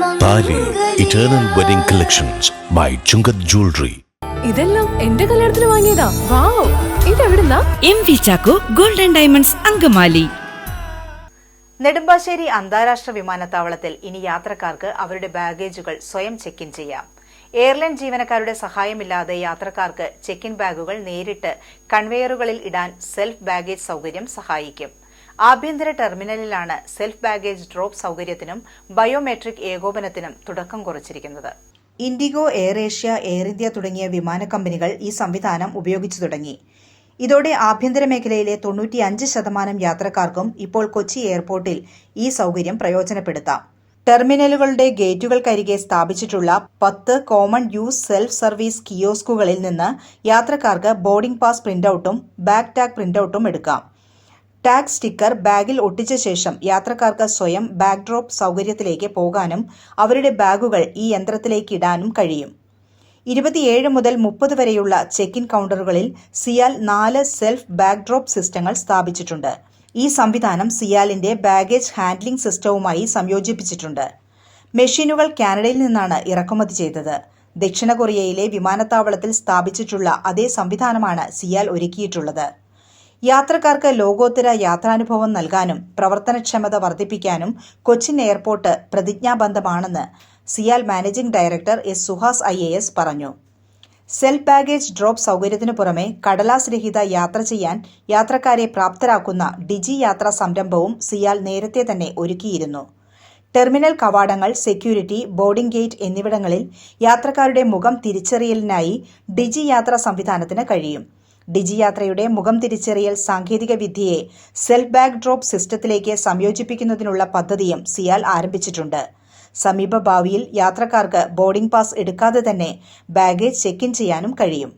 Eternal wedding collections by Chungath jewellery ഇതെല്ലാം എന്റെ കല്യാണത്തിന് വാങ്ങിയതാ. Wow. ഇതെവിടുന്നാ? M V Chacko golden diamonds Angamaly. Nedumbassery അന്താരാഷ്ട്ര വിമാനത്താവളത്തിൽ ഇനി യാത്രക്കാർക്ക് അവരുടെ ബാഗേജുകൾ സ്വയം ചെക്ക് ഇൻ ചെയ്യാം. എയർലൈൻ ജീവനക്കാരുടെ സഹായമില്ലാതെ യാത്രക്കാർക്ക് ചെക്ക് ഇൻ ബാഗുകൾ നേരിട്ട് കൺവെയറുകളിൽ ഇടാൻ സെൽഫ് ബാഗേജ് സൗകര്യം സഹായിക്കും. ആഭ്യന്തര ടെർമിനലിലാണ് സെൽഫ് ബാഗേജ് ഡ്രോപ്പ് സൗകര്യത്തിനും ബയോമെട്രിക് ഏകോപനത്തിനും തുടക്കം കുറിച്ചിരിക്കുന്നത്. IndiGo air Asia Air India തുടങ്ങിയ വിമാന കമ്പനികൾ ഈ സംവിധാനം ഉപയോഗിച്ചു തുടങ്ങി. ഇതോടെ ആഭ്യന്തര മേഖലയിലെ തൊണ്ണൂറ്റിയഞ്ച് ശതമാനം യാത്രക്കാർക്കും ഇപ്പോൾ കൊച്ചി എയർപോർട്ടിൽ ഈ സൗകര്യം പ്രയോജനപ്പെടുത്താം. ടെർമിനലുകളുടെ ഗേറ്റുകൾക്കരികെ സ്ഥാപിച്ചിട്ടുള്ള പത്ത് കോമൺ യൂസ് സെൽഫ് സർവീസ് കിയോസ്കുകളിൽ നിന്ന് യാത്രക്കാർക്ക് ബോർഡിംഗ് പാസ് പ്രിന്റൌട്ടും ബാക്ക് ടാഗ് പ്രിന്റൌട്ടും എടുക്കാം. ടാഗ് സ്റ്റിക്കർ ബാഗിൽ ഒട്ടിച്ച ശേഷം യാത്രക്കാർക്ക് സ്വയം ബാഗ് ഡ്രോപ്പ് സൗകര്യത്തിലേക്ക് പോകാനും അവരുടെ ബാഗുകൾ ഈ യന്ത്രത്തിലേക്ക് ഇടാനും കഴിയും. ഇരുപത്തിയേഴ് മുതൽ മുപ്പത് വരെയുള്ള ചെക്ക് ഇൻ കൗണ്ടറുകളിൽ സിയാൽ നാല് സെൽഫ് ബാഗ് ഡ്രോപ്പ് സിസ്റ്റങ്ങൾ സ്ഥാപിച്ചിട്ടുണ്ട്. ഈ സംവിധാനം സിയാലിന്റെ ബാഗേജ് ഹാൻഡ്ലിംഗ് സിസ്റ്റവുമായി സംയോജിപ്പിച്ചിട്ടുണ്ട്. മെഷീനുകൾ കാനഡയിൽ നിന്നാണ് ഇറക്കുമതി ചെയ്തത്. ദക്ഷിണ കൊറിയയിലെ വിമാനത്താവളത്തിൽ സ്ഥാപിച്ചിട്ടുള്ള അതേ സംവിധാനമാണ് സിയാൽ ഒരുക്കിയിട്ടുള്ളത്. യാത്രക്കാർക്ക് ലോകോത്തര യാത്രാനുഭവം നൽകാനും പ്രവർത്തനക്ഷമത വർദ്ധിപ്പിക്കാനും കൊച്ചിൻ എയർപോർട്ട് പ്രതിജ്ഞാബദ്ധമാണെന്ന് CIAL managing director S Suhas I പറഞ്ഞു. സെൽഫ് ബാഗേജ് ഡ്രോപ്പ് സൗകര്യത്തിനു പുറമെ കടലാസ് രഹിത യാത്ര ചെയ്യാൻ യാത്രക്കാരെ പ്രാപ്തരാക്കുന്ന ഡിജി യാത്രാ സംരംഭവും സിയാൽ നേരത്തെ തന്നെ ഒരുക്കിയിരുന്നു. ടെർമിനൽ കവാടങ്ങൾ സെക്യൂരിറ്റി ബോർഡിംഗ് ഗേറ്റ് എന്നിവിടങ്ങളിൽ യാത്രക്കാരുടെ മുഖം തിരിച്ചറിയലിനായി ഡിജി യാത്രാ സംവിധാനത്തിന് കഴിയും. ഡിജി യാത്രയുടെ മുഖം തിരിച്ചറിയൽ സാങ്കേതിക വിദ്യയെ സെൽഫ് ബാക്ക് ഡ്രോപ്പ് സിസ്റ്റത്തിലേക്ക് സംയോജിപ്പിക്കുന്നതിനുള്ള പദ്ധതിയും സിയാൽ ആരംഭിച്ചിട്ടുണ്ട്. സമീപ ഭാവിയിൽ യാത്രക്കാർക്ക് ബോർഡിംഗ് പാസ് എടുക്കാതെ തന്നെ ബാഗേജ് ചെക്ക് ഇൻ ചെയ്യാനും കഴിയും.